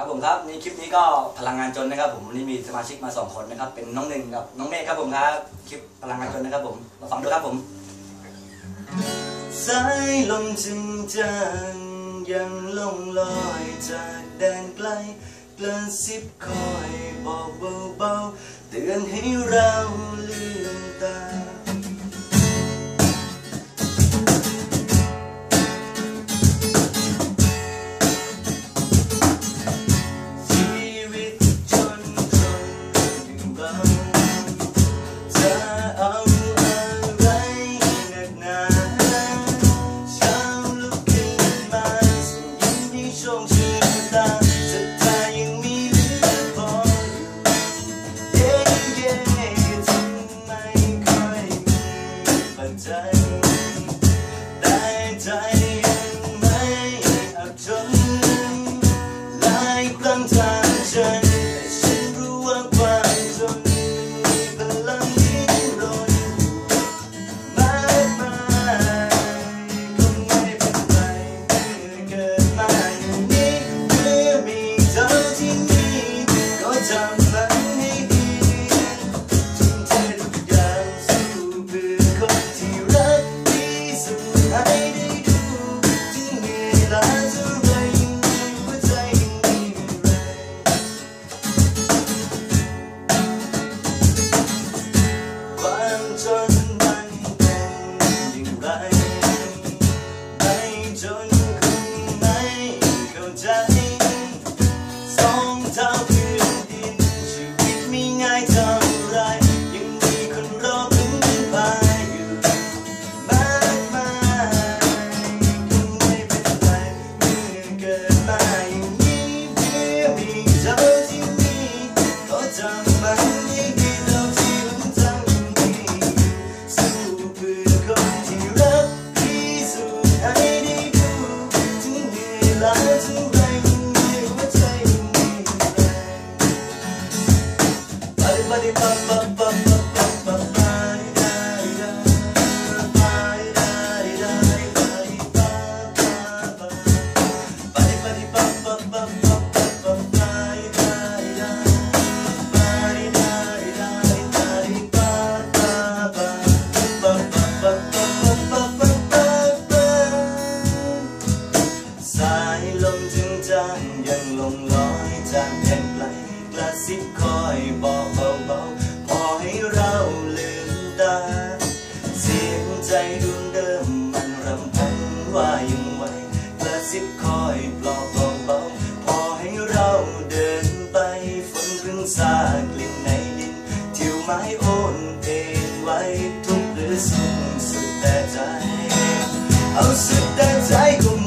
ครับผมครับนี่คลิปนี้ก็พลังงานจนนะครับผมวันนี้มีสมาชิกมาสองคนนะครับเป็นน้องหนึ่งกับน้องเมฆครับผมครับคลิปพลังงานจนนะครับผมมาฟังดูครับผมสายลมจึงจางยังลงลอยจากแดนไกลกระซิบคอยบอกเบาๆเตือนให้เราลืมตา aí. สิคอยบอกเบาๆพอให้เราลืมตา เสียงใจดวงเดิมมันรำพันว่ายังไหวกระสิบคอยปลอบเบาๆพอให้เราเดินไปฝนเพิ่งสากลิ่นในดินเทียวไม้โอนเพลงไว้ทุกหรือสุขสุดแต่ใจ เอาสุดแต่ใจของ